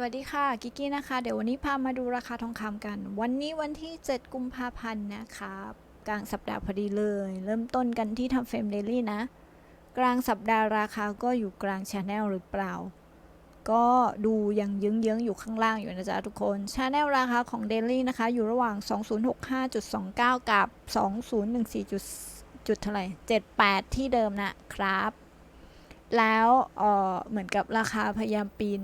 สวัสดีค่ะกิกกี้นะคะ เดี๋ยววันนี้พามาดูราคาทองคำกัน วันนี้วันที่ 7 กุมภาพันธ์นะคะกลางสัปดาห์พอดีเลย เริ่มต้นกันที่ทำเฟรมเดลี่นะ กลางสัปดาห์ราคาก็อยู่กลางชาแนลหรือเปล่า ก็ดูยังเยื้องๆอยู่ข้างล่างอยู่นะจ๊ะทุกคนชาแนลราคาของเดลี่นะคะ อยู่ระหว่าง 2065.29 กับ 2014. จุดจุดเท่าไหร่78 ที่เดิมนะครับ แล้วเออเหมือนกับราคาพยายามปีน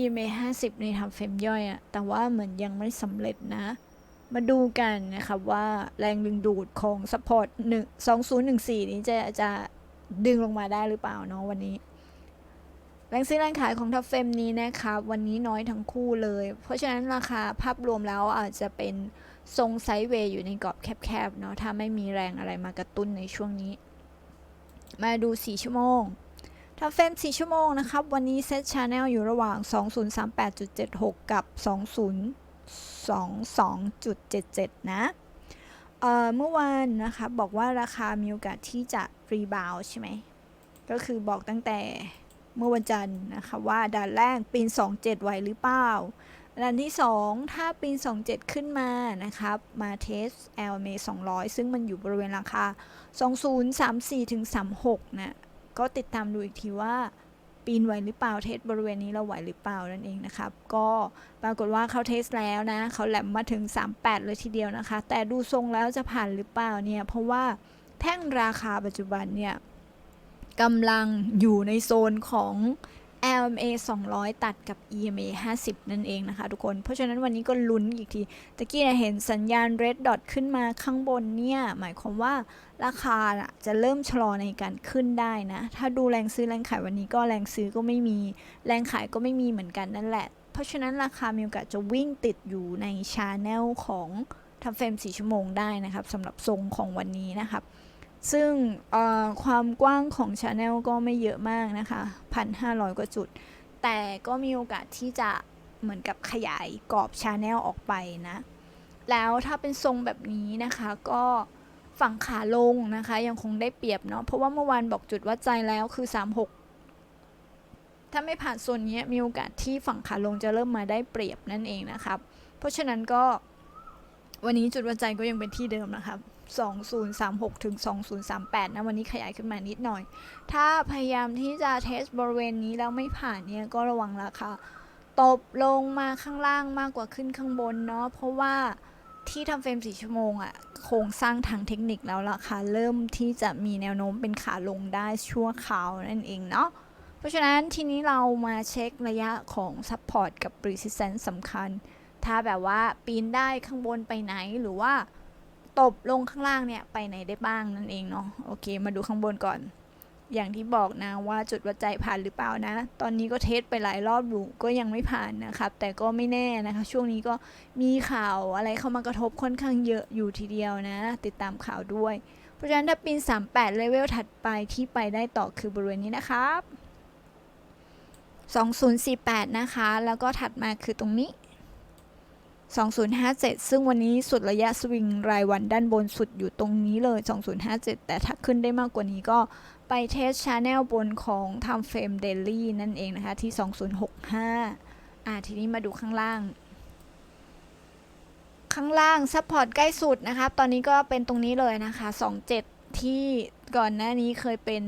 EMA 50 ในทำเฟรมย่อยอะแต่ว่าเหมือนยังไม่สำเร็จนะ มาดูกันนะครับว่าแรงดึงดูดของ support 1 2014 นี้จะจะดึงลงมาได้หรือเปล่าเนาะวันนี้แรงซื้อแรงขายของทัฟเฟมนี้นะครับวันนี้น้อยทั้งคู่เลย เพราะฉะนั้นราคาภาพรวมแล้วอาจจะเป็นทรงไซด์เวย์อยู่ในกรอบแคบๆเนาะถ้าไม่มีแรงอะไรมากระตุ้นในช่วงนี้ มาดู 4 ชั่วโมง ทัฟเฟรม 4 ชั่วโมงนะครับ วันนี้เซตชาแนลอยู่ระหว่าง 2038.76 กับ 2022.77 นะ เอ่อ เมื่อวานนะคะบอกว่าราคามีโอกาสที่จะรีบาวใช่ไหม ก็คือบอกตั้งแต่เมื่อวันจันทร์นะคะว่าด่านแรกปีน 27 ไหวหรือเปล่าด่านที่ 2 ถ้าปีน 27 ขึ้นมานะครับ มาเทส LMA 200 ซึ่งมันอยู่บริเวณราคา 2034ถึง36นะ ก็ติดตามดูอีกทีว่าปีนไหวหรือเปล่าเทสบริเวณนี้เราไหวหรือเปล่านั่นเองนะครับ ก็ปรากฏว่าเขาเทสแล้วนะ เขาแหลมมาถึง 38 เลยทีเดียวนะคะ แต่ดูทรงแล้วจะผ่านหรือเปล่าเนี่ย เพราะว่าแท่งราคาปัจจุบันเนี่ยกำลังอยู่ในโซนของ LMA 200 ตัดกับ EMA 50 นั่นเองนะคะทุกคน เพราะฉะนั้นวันนี้ก็ลุ้นอีกที ตะกี้เห็นสัญญาณ red dot ขึ้นมาข้างบนเนี่ย หมายความว่าราคาจะเริ่มชะลอในการขึ้นได้นะ ถ้าดูแรงซื้อแรงขายวันนี้ก็แรงซื้อก็ไม่มี แรงขายก็ไม่มีเหมือนกันนั่นแหละ เพราะฉะนั้นราคามีโอกาสจะวิ่งติดอยู่ในชาแนลของทำเฟรม 4 ชั่วโมงได้นะครับสำหรับทรงของวันนี้นะครับ ซึ่งความกว้างของชาแนลก็ไม่เยอะมากนะคะ1,500 กว่าจุด แต่ก็มีโอกาสที่จะเหมือนกับขยายกรอบชาแนลออกไปนะ แล้วถ้าเป็นทรงแบบนี้นะคะก็ฝั่งขาลงนะคะ ยังคงได้เปรียบเนาะเพราะว่าเมื่อวานบอกจุดวัดใจแล้วคือ 36 ถ้าไม่ผ่านโซนนี้มีโอกาสที่ฝั่งขาลงจะเริ่มมาได้เปรียบนั่นเองนะครับ เพราะฉะนั้นก็ วันนี้จุดวัดใจก็ยังเป็นที่เดิมนะครับ 2036 ถึง 2038 นะ วันนี้ขยายขึ้นมานิดหน่อย ถ้าพยายามที่จะเทสบริเวณนี้แล้วไม่ผ่านเนี่ยก็ระวังราคาตบลงมาข้างล่างมากกว่าขึ้นข้างบนเนาะ เพราะว่าที่ทำเฟรม4ชั่วโมงอะ่ะโครงสร้างทางเทคนิคแล้วราคาเริ่มที่จะมีแนวโน้มเป็นขาลงได้ชั่วคราวนั่นเองเนาะ เพราะฉะนั้นทีนี้เรามาเช็คระยะของ Support กับ Resistance สำคัญ ถ้าแบบว่าปีนได้ข้างบนไปไหนหรือว่าตบลงข้างล่างเนี่ยไปไหนได้บ้างนั่นเองเนาะโอเค มาดูข้างบนก่อน อย่างที่บอกนะว่าจุดวัดใจผ่านหรือเปล่านะ ตอนนี้ก็เทสไปหลายรอบอยู่ก็ยังไม่ผ่านนะครับ แต่ก็ไม่แน่นะคะ ช่วงนี้ก็มีข่าวอะไรเข้ามากระทบค่อนข้างเยอะอยู่ทีเดียวนะ ติดตามข่าวด้วย เพราะฉะนั้นถ้าปีน 38 เลเวลถัดไปที่ไปได้ต่อคือบริเวณนี้นะครับ2048 นะคะ แล้วก็ถัดมาคือตรงนี้ 2057 ซึ่งวันนี้สุดระยะสวิงรายวันด้านบนสุดอยู่ตรงนี้เลย 2057 แต่ถ้าขึ้นได้มากกว่านี้ก็ไปเทสชาแนลบนของทำเฟรมเดลี่นั่นเองนะคะ ที่ 2065 อ่าทีนี้มาดูข้างล่าง ข้างล่างซัพพอร์ตใกล้สุดนะครับตอนนี้ก็เป็นตรงนี้เลยนะคะ 27 ที่ก่อนหน้านี้เคยเป็น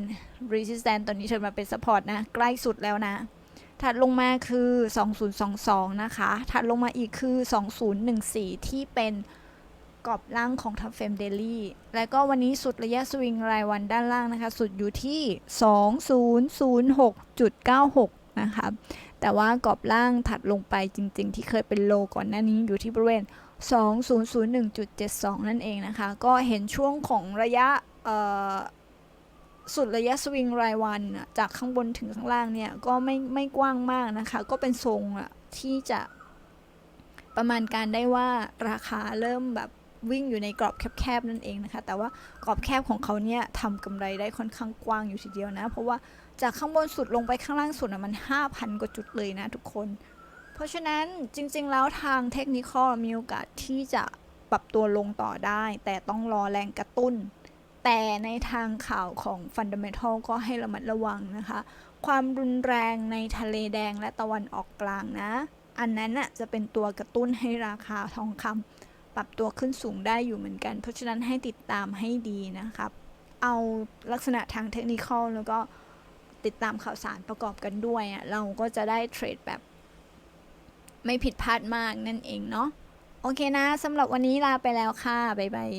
resistance ตอนนี้เชิญมาเป็นซัพพอร์ตนะ ใกล้สุดแล้วนะ ถัดลงมาคือ 2022 นะคะ ถัดลงมาอีกคือ 2014 ที่เป็นกรอบล่างของทับเฟรมเดลี่ แล้วก็วันนี้สุดระยะสวิงรายวันด้านล่างนะคะ สุดอยู่ที่ 2006.96 นะคะ แต่ว่ากรอบล่างถัดลงไปจริง ๆ ที่เคยเป็นโลก่อนหน้านี้อยู่ที่บริเวณ 2001.72 นั่นเองนะคะ ก็เห็นช่วงของระยะ สุดระยะสวิงรายวันจากข้างบนถึงข้างล่างเนี่ยก็ไม่ไม่กว้างมากนะคะ ก็เป็นทรงอะที่จะประมาณการได้ว่าราคาเริ่มแบบวิ่งอยู่ในกรอบแคบๆนั่นเองนะคะ แต่ว่ากรอบแคบของเขาเนี่ยทำกำไรได้ค่อนข้างกว้างอยู่ทีเดียวนะ เพราะว่าจากข้างบนสุดลงไปข้างล่างสุดมัน 5,000 กว่าจุดเลยนะทุกคน เพราะฉะนั้นจริง ๆ แล้วทางเทคนิคมีโอกาสที่จะปรับตัวลงต่อได้ แต่ต้องรอแรงกระตุ้น แต่ในทางข่าวของ Fundamental ก็ให้ระมัดระวังนะคะ ความรุนแรงในทะเลแดงและตะวันออกกลางนะ อันนั้นน่ะจะเป็นตัวกระตุ้นให้ราคาทองคำปรับตัวขึ้นสูงได้อยู่เหมือนกัน เพราะฉะนั้นให้ติดตามให้ดีนะครับ เอาลักษณะทางเทคนิคแล้วก็ติดตามข่าวสารประกอบกันด้วยอะเราก็จะได้เทรดแบบไม่ผิดพลาดมากนั่นเองเนาะโอเคนะสำหรับวันนี้ลาไปแล้วค่ะ บ๊ายบาย